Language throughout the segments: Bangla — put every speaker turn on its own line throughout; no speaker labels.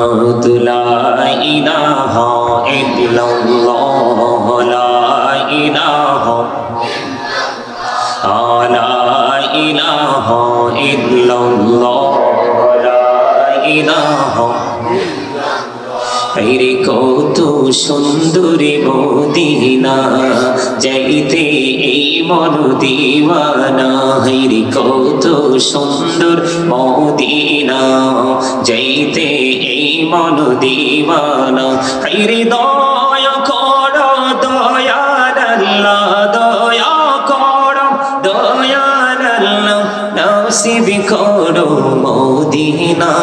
كلمات لا إله إلا الله لا إله لا إله إلا الله لا إله রে কত সুন্দরী মদিনা যাইতে এই মন দিওয়ানা রে কত সুন্দর মদিনা। যাইতে এই মন দিওয়ানা রে দয়া কর দয়াল দয়া কর দয়াল আল্লাহ, নসিব করো মদিনা।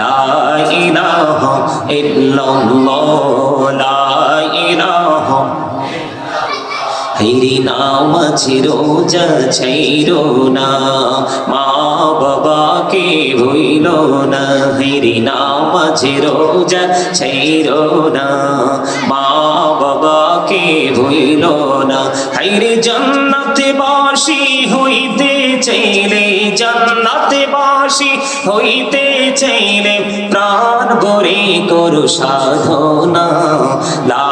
লা ইলাহা ইল্লাল্লাহ, লা ইলাহা হেরি নামাজি রোজা ছাইরো না। মা বাবাকে ভইল না। হেরি নামাজি রোজা ছাইরো না। মা বাবাকে ভইল না। হাইরে জান্নাতে বাসি হইতে চাইলে, জান্নাতে বাসি হইতে চাইলে প্রাণ ভরে করো সাধনা। লা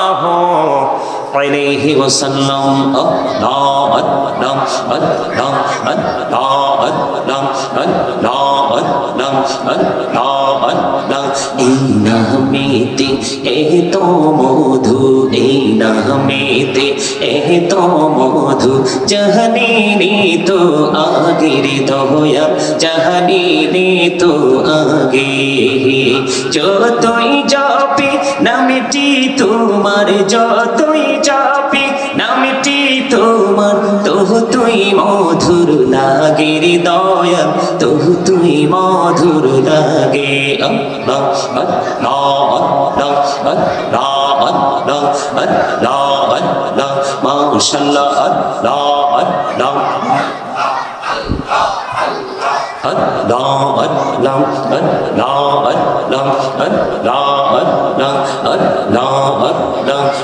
عليه وسلم الله أدم أدم الله أدم الله أدم الله أدم এই নামেতে এ তো মধু এই নামেতে এ তো মধু জাহানি তো আগের দয়া জাহানি তো আগে যতই যাবে নামটি তোমার যতই তুই মধুর লাগে হৃদয় তবু তুই মধুর লাগে। মাশাল্লাহ আল্লাহ আল্লাহ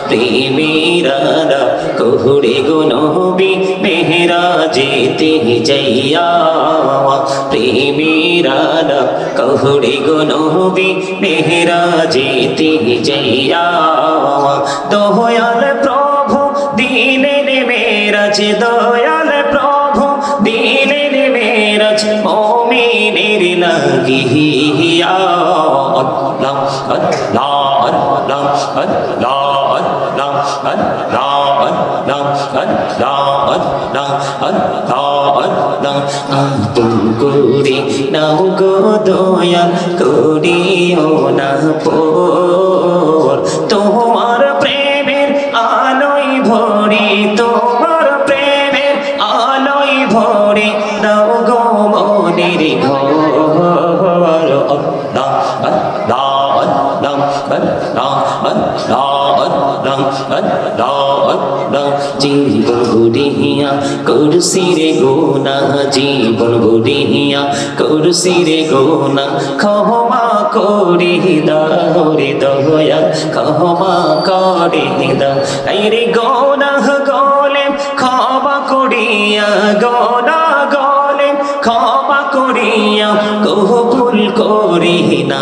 প্রেমেরা কোহরে গুনবি মেহরা যেতে যাইয়া প্রেমেরা কোহরে গুনবি মেহরা যেতে যাইয়া দয়াল প্রভু, দিলেন মেরাজ, দয়াল প্রভু, দিলেন মেরাজ, মমিনের লাগিয়া আল্লাহ আল্লাহ আল্লাহ আল্লাহ। আল্লাহ আল্লাহ আল্লাহ আল্লাহ আপন নাও গো দয়াল করিও না পোর জীবন গুড়িয়া করসি রে গোনা, জীবন গুড়িয়া করসি রে গোনা। ক্ষমা করি দাও রে দয়া, ক্ষমা করি দাও এই রে গোনা গলে, ক্ষমা করিয়া, গোনা গলে, ক্ষমা করিয়া কবুল করি না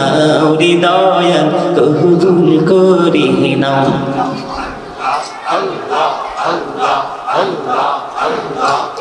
হৃদয় কবুল করি না।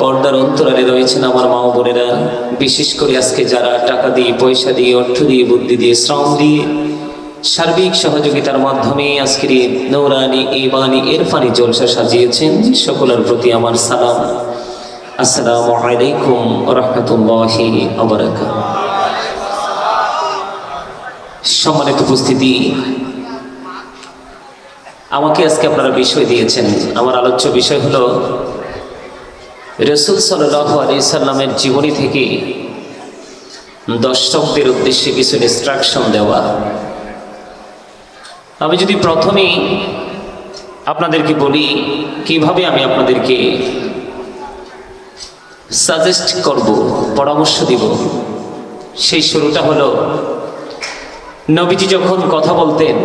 পর্দার অন্তরালে রয়েছেন আমার মা বোনেরা। বিশেষ করে আজকে যারা টাকা দিয়ে, পয়সা দিয়ে, অর্থ দিয়ে, বুদ্ধি দিয়ে, শ্রম দিয়ে সার্বিক সহযোগিতার মাধ্যমে আজকের এই নৌরানি ইমানি ইরফানি জলসা সাজিয়েছেন, সকলের প্রতি আমার সালাম। আসসালামু আলাইকুম রহমতুল্লাহি সম্মানিত উপস্থিতি, আমাকে আজকে আপনারা বিষয় দিয়েছেন। আমার আলোচ্য বিষয় হলো রসুল সাল্লাহ আলি সাল্লামের জীবনী থেকে দর্শকদের উদ্দেশ্যে কিছু ইনস্ট্রাকশন দেওয়া। আমি যদি প্রথমেই আপনাদেরকে বলি কীভাবে আমি আপনাদেরকে সাজেস্ট করব, পরামর্শ দিব, সেই শুরুটা হলো, নবীজি যখন কথা বলতেন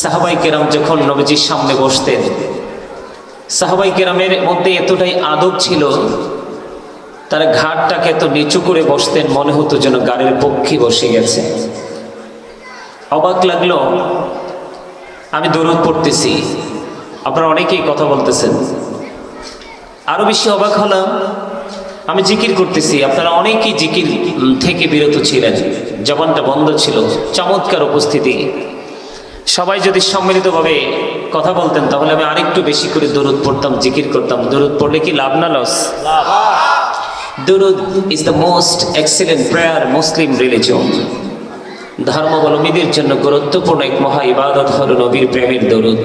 সাহাবাই কেরাম যখন নবীজির সামনে বসতেন সাহাবাই কেরামের মধ্যে এতটাই আদব ছিল, তার ঘাটটাকে এত নিচু করে বসতেন, মনে হতো যেন গাড়ির পক্ষে বসে গেছে। অবাক লাগল, আমি দরুদ পড়তেছি, আপনারা অনেকেই কথা বলতেছেন। আরও বেশি অবাক হলাম, আমি জিকির করতেছি, আপনারা অনেকেই জিকির থেকে বিরত ছিলেন, জবানটা বন্ধ ছিল, চমৎকার উপস্থিতি। সবাই যদি সম্মিলিতভাবে কথা বলতেন, তাহলে আমি আরেকটু বেশি করে দরুদ পড়তাম, জিকির করতাম। দরুদ পড়লে কি লাভ না লস? দরুদ is the most excellent prayer Muslim religion ধর্মাবলম্বীদের জন্য গুরুত্বপূর্ণ এক মহা ইবাদত হল নবীর প্রেমের দরুদ।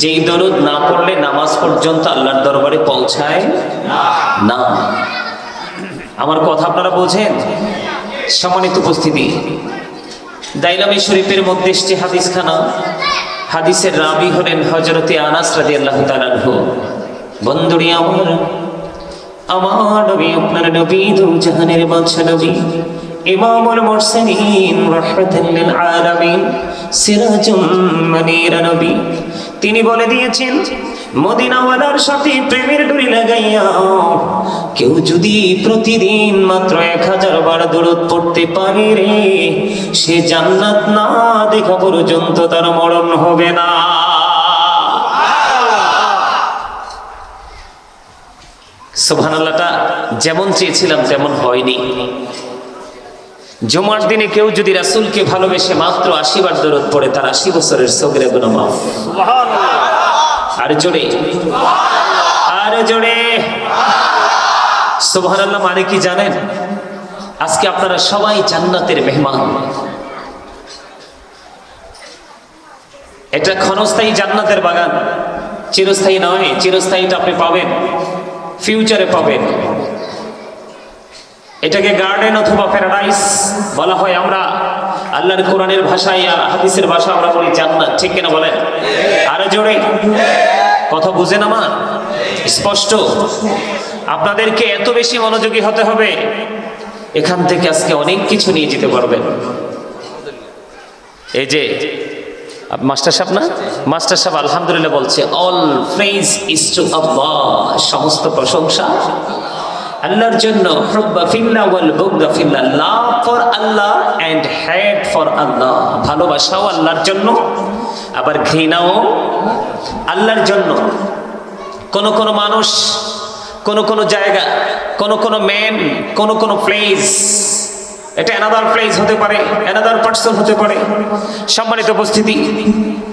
যেই দরুদ না পড়লে নামাজ পর্যন্ত আল্লাহর দরবারে পৌঁছায় না। আমার কথা আপনারা বোঝেন? সম্মানিত উপস্থিতি দাইলামি শরীফের মধ্যে এসছে হাদিস খানা হাদিসের রাবি হলেন হজরতে আনাস রাদি আল্লাহ তালানহু বন্ধুরি আমার আমার নবী, আপনার নবী দু জাহানের বাদশা নবী, ইমামুল মুরসালিন রাহমাতাল লিল আলামিন, সিরাজুম মানির নবী। তিনি বলে দিয়েছেন মদিনাওয়ালার সাথে প্রেমের ডুরি লাগাইয়া, কেউ যদি প্রতিদিন মাত্র এক হাজার বার দূরত পড়তে পারে রে, সে জান্নাত না দেখা পর্যন্ত তার মরণ হবে না। সুবহানাল্লাহটা যেমন চেয়েছিলাম তেমন হয়নি। জমার দিনে কেউ যদি রাসূলকে ভালোবেসে মাত্র আশি বার দরদ পড়ে, তার আশি বছরের সগরে গুণ মাফ আর জোরে। আর জোরে। সুবহানাল্লাহ মানে কি জানেন, আজকে আপনারা সবাই জান্নাতের মেহমান। এটা ক্ষণস্থায়ী জান্নাতের বাগান। চিরস্থায়ী নয়, চিরস্থায়ীটা আপনি পাবেন। ফিউচারে পাবেন। এটাকে গার্ডেন অথবা প্যারাডাইস বলা হয় আমরা। আল্লাহর কোরআনের ভাষায় আর হাদিসের ভাষা আমরা বলি জান্নাত, ঠিক কিনা বলেন? আরও জোরে। কথা বুঝেন আমার? স্পষ্ট? আপনাদেরকে এত বেশি মনোযোগী হতে হবে, এখান থেকে আজকে অনেক কিছু নিয়ে যেতে পারবেন। এই যে, মাস্টার সাহেব না? মাস্টার সাহেব আলহামদুলিল্লাহ বলছে all praise is to Allah সমস্ত প্রশংসা আল্লাহর জন্য all for Allah and for Allah. ভালোবাসাও আল্লাহর জন্য, আবার ঘৃণাও আল্লাহর জন্য। কোন কোন মানুষ, কোন কোন জায়গা, কোন কোন ম্যান কোন কোন প্লেস এটা অ্যানাদার প্লেস হতে পারে অ্যানাদার পার্সন হতে পারে। সম্মানিত উপস্থিতি,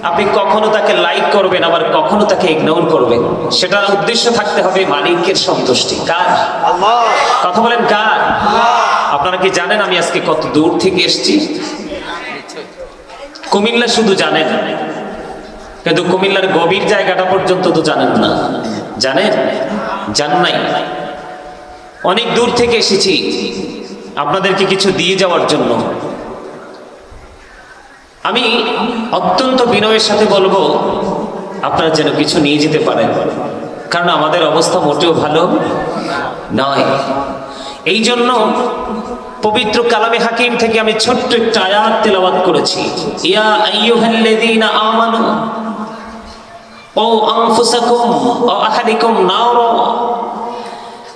আপনি কখনো তাকে লাইক করবেন, আবার কখনো তাকে ইগনোর করবেন। সেটার উদ্দেশ্য থাকতে হবে মালিকের সন্তুষ্টি। কার? কথা বলেন কার? আপনারা কি জানেন আমি আজকে কত দূর থেকে এসেছি? কুমিল্লা শুধু জানেন। কিন্তু কুমিল্লার গভীর জায়গাটা পর্যন্ত তো জানেন না। জানেন? জান নাই। অনেক দূর থেকে এসেছি। আপনাদেরকে কিছু দিয়ে যাওয়ার জন্য। আমি অত্যন্ত বিনয়ের সাথে বলব, আপনারা যেন কিছু নিয়ে যেতে পারেন। কারণ আমাদের অবস্থা মোটেও ভালো নয়। এই জন্য পবিত্র কালামে হাকিম থেকে আমি ছোট্ট একটা আয়াত তেলাওয়াত করেছি। ইয়া ও ও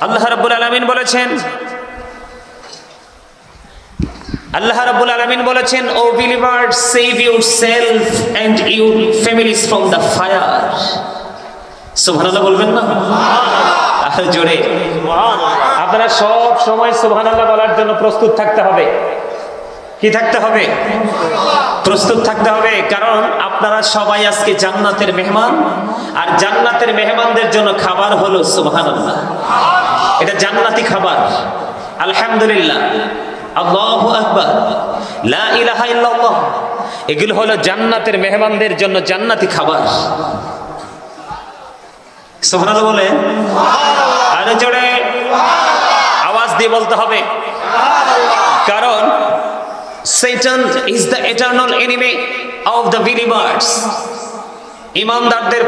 আল্লাহ রাব্বুল আলামিন বলেছেন আল্লাহ রাব্বুল আলামিন বলেছেন O believer save yourself and your families from the fire সুবহানাল্লাহ বলবেন না? আহ, জোরে। আপনারা সব সময় সুবহানাল্লাহ বলার জন্য প্রস্তুত থাকতে হবে। কি থাকতে হবে? প্রস্তুত থাকতে হবে কারণ আপনারা সবাই আজকে জান্নাতের মেহমান আর জান্নাতের মেহমানদের জন্য খাবার হলো সুবহানাল্লাহ। এটা জান্নাতি খাবার। আলহামদুলিল্লাহ। আল্লাহু আকবার। এগুলো হলো জান্নাতের মেহমানদের জন্য জান্নাতি খাবার। সুবহানাল্লাহ বলে, আরে জোরে আওয়াজ দিয়ে বলতে হবে। কারণ Satan is the eternal enemy of the believers ইমানদারদের